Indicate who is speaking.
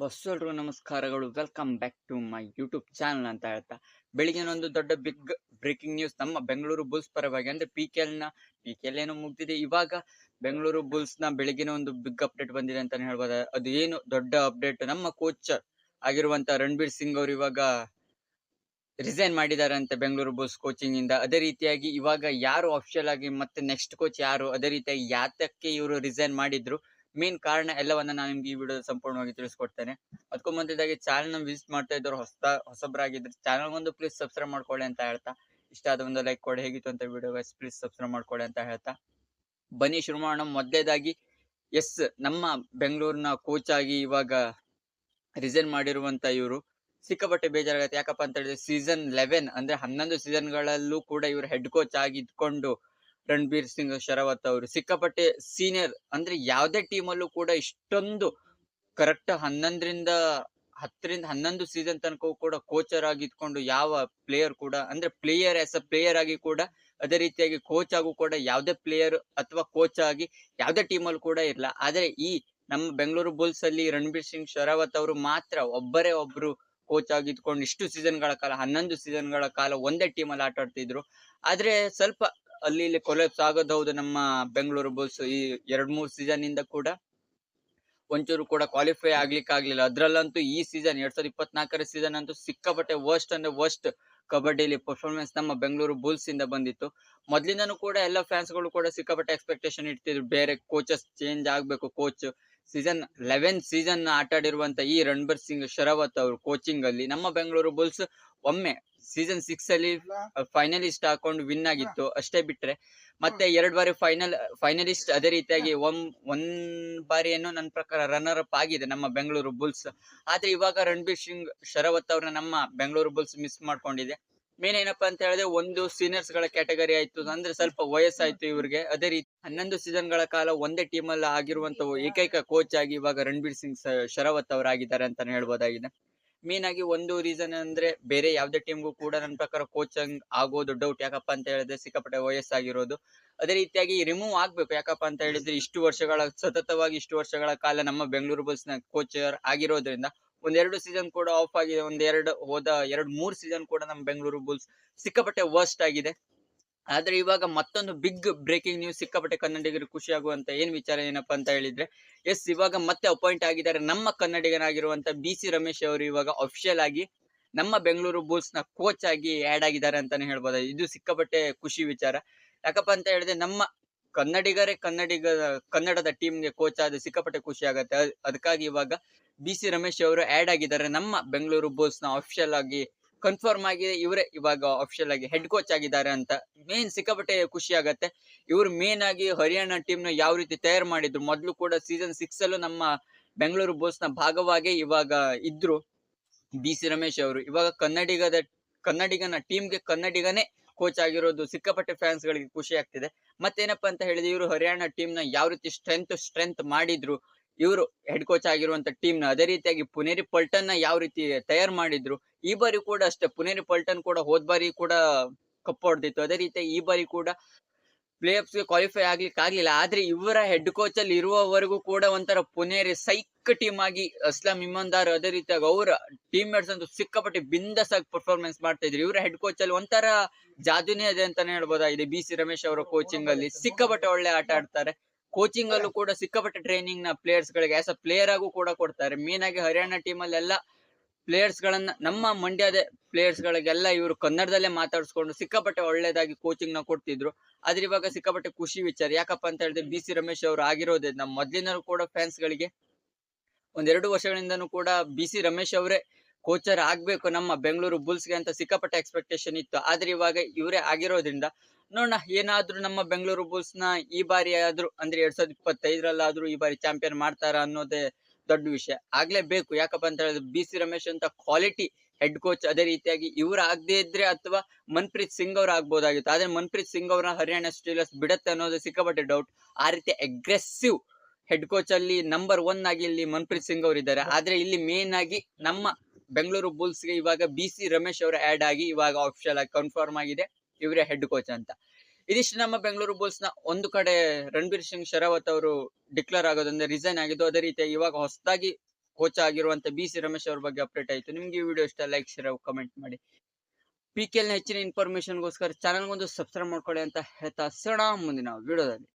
Speaker 1: ಬಸ್ಸಲ್ರು ನಮಸ್ಕಾರಗಳು. Welcome back to my YouTube channel ಅಂತ ಹೇಳ್ತಾ. ಬೆಳಿಗ್ಗೆ ಒಂದು ದೊಡ್ಡ ಬಿಗ್ ಬ್ರೇಕಿಂಗ್ ನ್ಯೂಸ್. ನಮ್ಮ ಬೆಂಗಳೂರು ಬುಲ್ಸ್ ಪರವಾಗಿ ಅಂದ್ರೆ ಪಿ ಕೆ ಎಲ್ನ ಪಿ ಕೆ ಎಲ್ ಏನೋ ಮುಗ್ದಿದೆ. ಇವಾಗ ಬೆಂಗಳೂರು ಬುಲ್ಸ್ನ ಬೆಳಿಗ್ಗೆನ ಒಂದು ಬಿಗ್ ಅಪ್ಡೇಟ್ ಬಂದಿದೆ ಅಂತಾನೆ ಹೇಳ್ಬೋದು. ಅದು ಏನು ದೊಡ್ಡ ಅಪ್ಡೇಟ್? ನಮ್ಮ ಕೋಚ್ ಆಗಿರುವಂತ ರಣಬೀರ್ ಸಿಂಗ್ ಅವರು ಇವಾಗ ರಿಸೈನ್ ಮಾಡಿದ್ದಾರೆ ಅಂತ ಬೆಂಗಳೂರು ಬುಲ್ಸ್ ಕೋಚಿಂಗ್ ಇಂದ ಅದೇ ರೀತಿಯಾಗಿ ಇವಾಗ ಯಾರು ಅಫಿಷಿಯಲ್ ಆಗಿ ಮತ್ತೆ ನೆಕ್ಸ್ಟ್ ಕೋಚ್ ಯಾರು? ಅದೇ ರೀತಿಯಾಗಿ ಯಾತಕ್ಕೆ ಇವರು ರಿಸೈನ್ ಮಾಡಿದ್ರು? ಮೇನ್ ಕಾರಣ ಎಲ್ಲವನ್ನ ನಾನು ನಿಮ್ಗೆ ಈ ವಿಡಿಯೋ ಸಂಪೂರ್ಣವಾಗಿ ತಿಳಿಸ್ಕೊಡ್ತೇನೆ. ಅದಕ್ಕೂ ಮೊದಲಾಗಿ ಚಾನಲ್ನ ವಿಸಿಟ್ ಮಾಡ್ತಾ ಇದ್ದವರು ಹೊಸ ಹೊಸಬ್ರಾಗಿದ್ರೆ ಚಾನಲ್ ಒಂದು ಪ್ಲೀಸ್ ಸಬ್ಸ್ಕ್ರೈಬ್ ಮಾಡ್ಕೊಳ್ಳಿ ಅಂತ ಹೇಳ್ತಾ. ಇಷ್ಟ ಆದ ಒಂದು ಲೈಕ್ ಕೊಡಿ. ಹೇಗಿತ್ತು ಅಂತ ವಿಡಿಯೋ ಪ್ಲೀಸ್ ಸಬ್ಸ್ಕ್ರೈಬ್ ಮಾಡ್ಕೊಳ್ಳಿ ಅಂತ ಹೇಳ್ತಾ. ಬನ್ನಿ ಶುರು ಮಾಡೋಣ. ಮೊದಲೇದಾಗಿ ಎಸ್ ನಮ್ಮ ಬೆಂಗಳೂರಿನ ಕೋಚ್ ಆಗಿ ಇವಾಗ ರಿಸೈನ್ ಮಾಡಿರುವಂತ ಇವರು. ಸಿಕ್ಕಾಪಟ್ಟೆ ಬೇಜಾರಾಗತ್ತೆ. ಯಾಕಪ್ಪ ಅಂತ ಹೇಳಿದ್ರೆ ಸೀಸನ್ ಲೆವೆನ್ ಅಂದ್ರೆ ಹನ್ನೊಂದು ಸೀಸನ್ ಗಳಲ್ಲೂ ಕೂಡ ಇವರು ಹೆಡ್ ಕೋಚ್ ಆಗಿ ಇದ್ಕೊಂಡು ರಣಬೀರ್ ಸಿಂಗ್ ಶರಾವತ್ ಅವರು, ಸಿಕ್ಕಾಪಟ್ಟೆ ಸೀನಿಯರ್ ಅಂದ್ರೆ ಯಾವ್ದೇ ಟೀಮ್ ಕೂಡ ಇಷ್ಟೊಂದು ಕರೆಕ್ಟ್ ಹನ್ನೊಂದರಿಂದ ಹತ್ತರಿಂದ ಹನ್ನೊಂದು ಸೀಸನ್ ತನಕ ಕೂಡ ಕೋಚರ್ ಆಗಿ ಇದ್ಕೊಂಡು ಯಾವ ಪ್ಲೇಯರ್ ಕೂಡ ಅಂದ್ರೆ ಪ್ಲೇಯರ್ ಆಸ್ ಅ ಪ್ಲೇಯರ್ ಆಗಿ ಕೂಡ ಅದೇ ರೀತಿಯಾಗಿ ಕೋಚ್ ಆಗು ಕೂಡ ಯಾವುದೇ ಪ್ಲೇಯರ್ ಅಥವಾ ಕೋಚ್ ಆಗಿ ಯಾವ್ದೇ ಟೀಮಲ್ಲಿ ಕೂಡ ಇರಲ್ಲ ಆದ್ರೆ ಈ ನಮ್ಮ ಬೆಂಗಳೂರು ಬುಲ್ಸ್ ಅಲ್ಲಿ ರಣಬೀರ್ ಸಿಂಗ್ ಶರಾವತ್ ಅವರು ಮಾತ್ರ ಒಬ್ಬರೇ ಒಬ್ರು ಕೋಚ್ ಆಗಿ ಇದ್ಕೊಂಡು ಇಷ್ಟು ಸೀಸನ್ಗಳ ಕಾಲ, ಹನ್ನೊಂದು ಸೀಸನ್ಗಳ ಕಾಲ ಒಂದೇ ಟೀಮಲ್ಲಿ ಆಟ ಆಡ್ತಿದ್ರು ಆದ್ರೆ ಸ್ವಲ್ಪ ಅಲ್ಲಿ ಇಲ್ಲಿ ಕೊಲೆಪ್ಸ್ ಆಗೋದು ಹೌದು ನಮ್ಮ ಬೆಂಗಳೂರು ಬುಲ್ಸ್ ಈ ಎರಡ್ ಮೂರ್ ಸೀಸನ್ ಇಂದ ಕೂಡ. ಒಂಚೂರು ಕೂಡ ಕ್ವಾಲಿಫೈ ಆಗ್ಲಿಕ್ಕೆ ಆಗ್ಲಿಲ್ಲ. ಅದ್ರಲ್ಲಂತೂ ಈ ಸೀಸನ್ ಎರಡ್ ಸಾವಿರದ ಇಪ್ಪತ್ನಾಲ್ಕರ ಸೀಸನ್ ಅಂತೂ ಸಿಕ್ಕಾಪಟ್ಟೆ ವರ್ಸ್ಟ್ ಅಂದ್ರೆ ವರ್ಸ್ಟ್ ಕಬಡ್ಡಿಲಿ ಪರ್ಫಾರ್ಮೆನ್ಸ್ ನಮ್ಮ ಬೆಂಗಳೂರು ಬುಲ್ಸ್ ಇಂದ ಬಂದಿತ್ತು. ಮೊದ್ಲಿಂದನೂ ಕೂಡ ಎಲ್ಲ ಫ್ಯಾನ್ಸ್ಗಳು ಕೂಡ ಸಿಕ್ಕಾಪಟ್ಟೆ ಎಕ್ಸ್ಪೆಕ್ಟೇಷನ್ ಇಡ್ತಿದ್ರು. ಬೇರೆ ಕೋಚಸ್ ಚೇಂಜ್ ಆಗ್ಬೇಕು ಕೋಚ್ ಸೀಸನ್ ಲೆವೆನ್ ಸೀಸನ್ ಆಟ ಆಡಿರುವಂತ ಈ ರಣಬೀರ್ ಸಿಂಗ್ ಶರಾವತ್ ಅವರು ಕೋಚಿಂಗ್ ಅಲ್ಲಿ ನಮ್ಮ ಬೆಂಗಳೂರು ಬುಲ್ಸ್ ಒಮ್ಮೆ ಸೀಸನ್ ಸಿಕ್ಸ್ ಅಲ್ಲಿ ಫೈನಲಿಸ್ಟ್ ಹಾಕೊಂಡು ವಿನ್ ಆಗಿತ್ತು. ಅಷ್ಟೇ ಬಿಟ್ರೆ ಮತ್ತೆ ಎರಡ್ ಬಾರಿ ಫೈನಲ್ ಫೈನಲಿಸ್ಟ್ ಅದೇ ರೀತಿಯಾಗಿ ಒಮ್ ಒಂದ್ ಬಾರಿ ಏನೋ ನನ್ನ ಪ್ರಕಾರ ರನ್ನರ್ ಅಪ್ ಆಗಿದೆ ನಮ್ಮ ಬೆಂಗಳೂರು ಬುಲ್ಸ್ ಆದ್ರೆ ಇವಾಗ ರಣಬೀರ್ ಸಿಂಗ್ ಶರಾವತ್ ಅವ್ರನ್ನ ನಮ್ಮ ಬೆಂಗಳೂರು ಬುಲ್ಸ್ ಮಿಸ್ ಮಾಡ್ಕೊಂಡಿದೆ. ಮೇನ್ ಏನಪ್ಪಾ ಅಂತ ಹೇಳಿದ್ರೆ ಒಂದು ಸೀನಿಯರ್ಸ್ಗಳ ಕ್ಯಾಟಗರಿ ಆಯ್ತು, ಅಂದ್ರೆ ಸ್ವಲ್ಪ ವಯಸ್ಸಾಯ್ತು ಇವ್ರಿಗೆ. ಅದೇ ರೀತಿ ಹನ್ನೊಂದು ಸೀಸನ್ಗಳ ಕಾಲ ಒಂದೇ ಟೀಮ್ ಅಲ್ಲಿ ಆಗಿರುವಂತ ಏಕೈಕ ಕೋಚ್ ಆಗಿ ಇವಾಗ ರಣಬೀರ್ ಸಿಂಗ್ ಶರವತ್ ಅವರಾಗಿದ್ದಾರೆ ಅಂತಾನೆ ಹೇಳ್ಬೋದಾಗಿದೆ. ಮೇನ್ ಆಗಿ ಒಂದು ರೀಸನ್ ಅಂದ್ರೆ ಬೇರೆ ಯಾವ್ದೇ ಟೀಮ್ಗೂ ಕೂಡ ನನ್ನ ಪ್ರಕಾರ ಕೋಚಿಂಗ್ ಆಗೋದು ಡೌಟ್ ಯಾಕಪ್ಪ ಅಂತ ಹೇಳಿದ್ರೆ ಸಿಕ್ಕಾಪಟ್ಟೆ ವಯಸ್ಸಾಗಿರೋದು. ಅದೇ ರೀತಿಯಾಗಿ ರಿಮೂವ್ ಆಗ್ಬೇಕು. ಯಾಕಪ್ಪ ಅಂತ ಹೇಳಿದ್ರೆ ಇಷ್ಟು ವರ್ಷಗಳ, ಸತತವಾಗಿ ಇಷ್ಟು ವರ್ಷಗಳ ಕಾಲ ನಮ್ಮ ಬೆಂಗಳೂರು ಬುಲ್ಸ್ನ ಕೋಚರ್ ಆಗಿರೋದ್ರಿಂದ ಒಂದೆರಡು ಸೀಸನ್ ಕೂಡ ಆಫ್ ಆಗಿದೆ, ಒಂದೆರಡು ಹೋದ ಎರಡು ಮೂರು ಸೀಸನ್ ಕೂಡ ನಮ್ಮ ಬೆಂಗಳೂರು ಬುಲ್ಸ್ ಸಿಕ್ಕಾಪಟ್ಟೆ ವರ್ಸ್ಟ್ ಆಗಿದೆ. ಆದ್ರೆ ಇವಾಗ ಮತ್ತೊಂದು ಬಿಗ್ ಬ್ರೇಕಿಂಗ್ ನ್ಯೂಸ್ ಸಿಕ್ಕಾಪಟ್ಟೆ ಕನ್ನಡಿಗರು ಖುಷಿ ಆಗುವಂತ ಏನ್ ವಿಚಾರ ಏನಪ್ಪಾ ಅಂತ ಹೇಳಿದ್ರೆ ಎಸ್ ಇವಾಗ ಮತ್ತೆ ಅಪಾಯಿಂಟ್ ಆಗಿದ್ದಾರೆ ನಮ್ಮ ಕನ್ನಡಿಗನಾಗಿರುವಂತ ಬಿ ಸಿ ರಮೇಶ್ ಅವರು ಇವಾಗ ಅಫಿಷಿಯಲ್ ಆಗಿ ನಮ್ಮ ಬೆಂಗಳೂರು ಬುಲ್ಸ್ನ ಕೋಚ್ ಆಗಿ ಆಡ್ ಆಗಿದ್ದಾರೆ ಅಂತಾನೆ ಹೇಳ್ಬೋದು. ಇದು ಸಿಕ್ಕಾಪಟ್ಟೆ ಖುಷಿ ವಿಚಾರ. ಯಾಕಪ್ಪ ಅಂತ ಹೇಳಿದ್ರೆ ನಮ್ಮ ಕನ್ನಡಿಗರೇ ಕನ್ನಡಿಗ ಕನ್ನಡದ ಟೀಮ್ಗೆ ಕೋಚ್ ಆದ ಸಿಕ್ಕಾಪಟ್ಟೆ ಖುಷಿ ಆಗತ್ತೆ. ಅದಕ್ಕಾಗಿ ಇವಾಗ ಬಿ ಸಿ ರಮೇಶ್ ಅವರು ಆ್ಯಡ್ ಆಗಿದ್ದಾರೆ. ನಮ್ಮ ಬೆಂಗಳೂರು ಬುಲ್ಸ್ನ ಅಫಿಷಿಯಲ್ ಆಗಿ ಕನ್ಫರ್ಮ್ ಆಗಿದೆ ಇವರೇ ಇವಾಗ ಅಫಿಷಿಯಲ್ ಆಗಿ ಹೆಡ್ ಕೋಚ್ ಆಗಿದ್ದಾರೆ ಅಂತ ಮೇನ್ ಸಿಕ್ಕಾಪಟ್ಟೆ ಖುಷಿ ಆಗತ್ತೆ. ಇವರು ಮೇನ್ ಆಗಿ ಹರಿಯಾಣ ಟೀಮ್ನ ಯಾವ ರೀತಿ ತಯಾರು ಮಾಡಿದ್ರು? ಮೊದಲು ಕೂಡ ಸೀಸನ್ ಸಿಕ್ಸ್ ಅಲ್ಲೂ ನಮ್ಮ ಬೆಂಗಳೂರು ಬುಲ್ಸ್ನ ಭಾಗವಾಗಿ ಇವಾಗ ಇದ್ರು ಬಿ ಸಿ ರಮೇಶ್ ಅವರು. ಇವಾಗ ಕನ್ನಡಿಗದ, ಕನ್ನಡಿಗನ ಟೀಮ್ಗೆ ಕನ್ನಡಿಗನೇ ಕೋಚ್ ಆಗಿರೋದು ಸಿಕ್ಕಾಪಟ್ಟೆ ಫ್ಯಾನ್ಸ್ ಗಳಿಗೆ ಖುಷಿ ಆಗ್ತಿದೆ. ಮತ್ತೇನಪ್ಪಾ ಅಂತ ಹೇಳಿದ್ರೆ ಇವರು ಹರಿಯಾಣ ಟೀಮ್ನ ಯಾವ ರೀತಿ ಸ್ಟ್ರೆಂತ್ ಸ್ಟ್ರೆಂತ್ ಮಾಡಿದ್ರು? ಇವರು ಹೆಡ್ ಕೋಚ್ ಆಗಿರುವಂತ ಟೀಮ್ನ ಅದೇ ರೀತಿಯಾಗಿ ಪುನೇರಿ ಪಲ್ಟನ್ನ ಯಾವ ರೀತಿ ತಯಾರು ಮಾಡಿದ್ರು, ಈ ಬಾರಿ ಕೂಡ ಅಷ್ಟೇ, ಪುನೇರಿ ಪಲ್ಟನ್ ಕೂಡ ಹೋದ್ ಬಾರಿ ಕೂಡ ಕಪ್ ಹೊಡೆದಿತ್ತು. ಅದೇ ರೀತಿ ಈ ಬಾರಿ ಕೂಡ ಪ್ಲೇ ಗೆ ಕ್ವಾಲಿಫೈ ಆಗ್ಲಿಕ್ಕೆ ಆಗ್ಲಿಲ್ಲ. ಆದ್ರೆ ಇವರ ಹೆಡ್ ಕೋಚ್ ಅಲ್ಲಿ ಇರುವವರೆಗೂ ಕೂಡ ಒಂಥರ ಪುನೇರಿ ಸೈಕ್ ಟೀಮ್ ಆಗಿ ಅಸ್ಲಾಂ ಇಮಾನ್ದಾರ್ ಅದೇ ರೀತಿಯಾಗಿ ಅವರ ಟೀಮ್ ಮೇಟ್ಸ್ ಅಂತೂ ಸಿಕ್ಕಾಪಟ್ಟೆ ಬಿಂದಸ್ ಆಗಿ ಪರ್ಫಾರ್ಮೆನ್ಸ್ ಮಾಡ್ತಾ ಇದ್ರು. ಇವರ ಹೆಡ್ ಕೋಚ್ ಅಲ್ಲಿ ಒಂಥರ ಜಾದುನೇ ಇದೆ ಅಂತಾನೆ ಹೇಳ್ಬೋದಾಗಿದೆ. ಬಿ ಸಿ ರಮೇಶ್ ಅವರ ಕೋಚಿಂಗ್ ಅಲ್ಲಿ ಸಿಕ್ಕಾಪಟ್ಟೆ ಒಳ್ಳೆ ಆಟ ಆಡ್ತಾರೆ. ಕೋಚಿಂಗ್ ಅಲ್ಲೂ. ಕೂಡ ಸಿಕ್ಕಾಪಟ್ಟೆ ಟ್ರೈನಿಂಗ್ನ ಪ್ಲೇಯರ್ಸ್ ಗಳಿಗೆ ಆಸ್ ಅ ಪ್ಲೇಯರ್ ಆಗೂ ಕೂಡ ಕೊಡ್ತಾರೆ. ಮೇನ್ ಆಗಿ ಹರಿಯಾಣ ಟೀಮ್ ಅಲ್ಲಿ ಎಲ್ಲ ಪ್ಲೇಯರ್ಸ್ ಗಳನ್ನ ನಮ್ಮ ಮಂಡ್ಯದ ಪ್ಲೇಯರ್ಸ್ ಗಳಿಗೆಲ್ಲ ಇವರು ಕನ್ನಡದಲ್ಲೇ ಮಾತಾಡಿಸ್ಕೊಂಡು ಸಿಕ್ಕಾಪಟ್ಟೆ ಒಳ್ಳೇದಾಗಿ ಕೋಚಿಂಗ್ನ ಕೊಡ್ತಿದ್ರು. ಆದ್ರೆ ಇವಾಗ ಸಿಕ್ಕಾಪಟ್ಟೆ ಖುಷಿ ವಿಚಾರ. ಯಾಕಪ್ಪ ಅಂತ ಹೇಳಿದ್ರೆ ಬಿ ಸಿ ರಮೇಶ್ ಅವರು ಆಗಿರೋದೇ ನಮ್ಮ ಮೊದ್ಲಿನರು ಕೂಡ ಫ್ಯಾನ್ಸ್ ಗಳಿಗೆ. ಒಂದೆರಡು ವರ್ಷಗಳಿಂದನೂ ಕೂಡ ಬಿ ಸಿ ರಮೇಶ್ ಅವರೇ ಕೋಚರ್ ಆಗ್ಬೇಕು ನಮ್ಮ ಬೆಂಗಳೂರು ಬುಲ್ಸ್ಗೆ ಅಂತ ಸಿಕ್ಕಾಪಟ್ಟೆ ಎಕ್ಸ್ಪೆಕ್ಟೇಷನ್ ಇತ್ತು. ಆದ್ರೆ ಇವಾಗ ಇವರೇ ಆಗಿರೋದ್ರಿಂದ ನೋಡೋಣ, ಏನಾದ್ರೂ ನಮ್ಮ ಬೆಂಗಳೂರು ಬುಲ್ಸ್ನ ಈ ಬಾರಿ ಆದ್ರೂ, ಅಂದ್ರೆ ಎರಡ್ ಸಾವಿರದ ಇಪ್ಪತ್ತೈದರಲ್ಲಾದ್ರೂ ಈ ಬಾರಿ ಚಾಂಪಿಯನ್ ಮಾಡ್ತಾರ ಅನ್ನೋದೇ ದೊಡ್ಡ ವಿಷಯ. ಆಗ್ಲೇಬೇಕು ಯಾಕಪ್ಪ ಅಂತ ಹೇಳಿದ್ರೆ ಬಿ ಸಿ ರಮೇಶ್ ಅಂತ ಕ್ವಾಲಿಟಿ ಹೆಡ್ ಕೋಚ್ ಅದೇ ರೀತಿಯಾಗಿ ಇವ್ರು ಆಗದೇ ಇದ್ರೆ ಅಥವಾ ಮನ್ಪ್ರೀತ್ ಸಿಂಗ್ ಅವ್ರ ಆಗ್ಬೋದಾಗಿತ್ತು. ಆದ್ರೆ ಮನ್ಪ್ರೀತ್ ಸಿಂಗ್ ಅವ್ರನ್ನ ಹರಿಯಾಣ ಸ್ಟೀಲರ್ಸ್ ಬಿಡತ್ತೆ ಅನ್ನೋದು ಸಿಕ್ಕಾಪಟ್ಟೆ ಡೌಟ್ ಆ ರೀತಿ ಅಗ್ರೆಸಿವ್ ಹೆಡ್ ಕೋಚ್ ಅಲ್ಲಿ ನಂಬರ್ ಒನ್ ಆಗಿ ಇಲ್ಲಿ ಮನ್ಪ್ರೀತ್ ಸಿಂಗ್ ಅವರು ಇದ್ದಾರೆ. ಆದ್ರೆ ಇಲ್ಲಿ ಮೇನ್ ಆಗಿ ನಮ್ಮ ಬೆಂಗಳೂರು ಬುಲ್ಸ್ಗೆ ಇವಾಗ ಬಿ ಸಿ ರಮೇಶ್ ಅವರು ಆಡ್ ಆಗಿ ಇವಾಗ ಆಫಿಷಿಯಲ್ ಆಗಿ ಕನ್ಫರ್ಮ್ ಆಗಿದೆ. ಇವರೇ ಹೆಡ್ ಕೋಚ್ ಅಂತ. ಇದಿಷ್ಟು ನಮ್ಮ ಬೆಂಗಳೂರು ಬುಲ್ಸ್ನ ಒಂದು ಕಡೆ ರಣಬೀರ್ ಸಿಂಗ್ ಶರಾವತ್ ಅವರು ಡಿಕ್ಲೇರ್ ಆಗೋದಂದ್ರೆ ರಿಸೈನ್ ಆಗಿದ್ದು, ಅದೇ ರೀತಿ ಇವಾಗ ಹೊಸದಾಗಿ ಕೋಚ್ ಆಗಿರುವಂತ ಬಿ ಸಿ ರಮೇಶ್ ಅವ್ರ ಬಗ್ಗೆ ಅಪ್ಡೇಟ್ ಆಯ್ತು. ನಿಮ್ಗೆ ಈ ವಿಡಿಯೋ ಇಷ್ಟ ಲೈಕ್ ಶೇರ್ ಕಮೆಂಟ್ ಮಾಡಿ. ಪಿ ಕೆ ಎಲ್ ಹೆಚ್ಚಿನ ಇನ್ಫಾರ್ಮೇಶನ್ಗೋಸ್ಕರ ಚಾನಲ್ಗೊಂದು ಸಬ್ಸ್ಕ್ರೈಬ್ ಮಾಡ್ಕೊಳ್ಳಿ ಅಂತ ಹೇಳ್ತಾ ಸಿಗೋಣ ಮುಂದಿನ ವಿಡಿಯೋದಲ್ಲಿ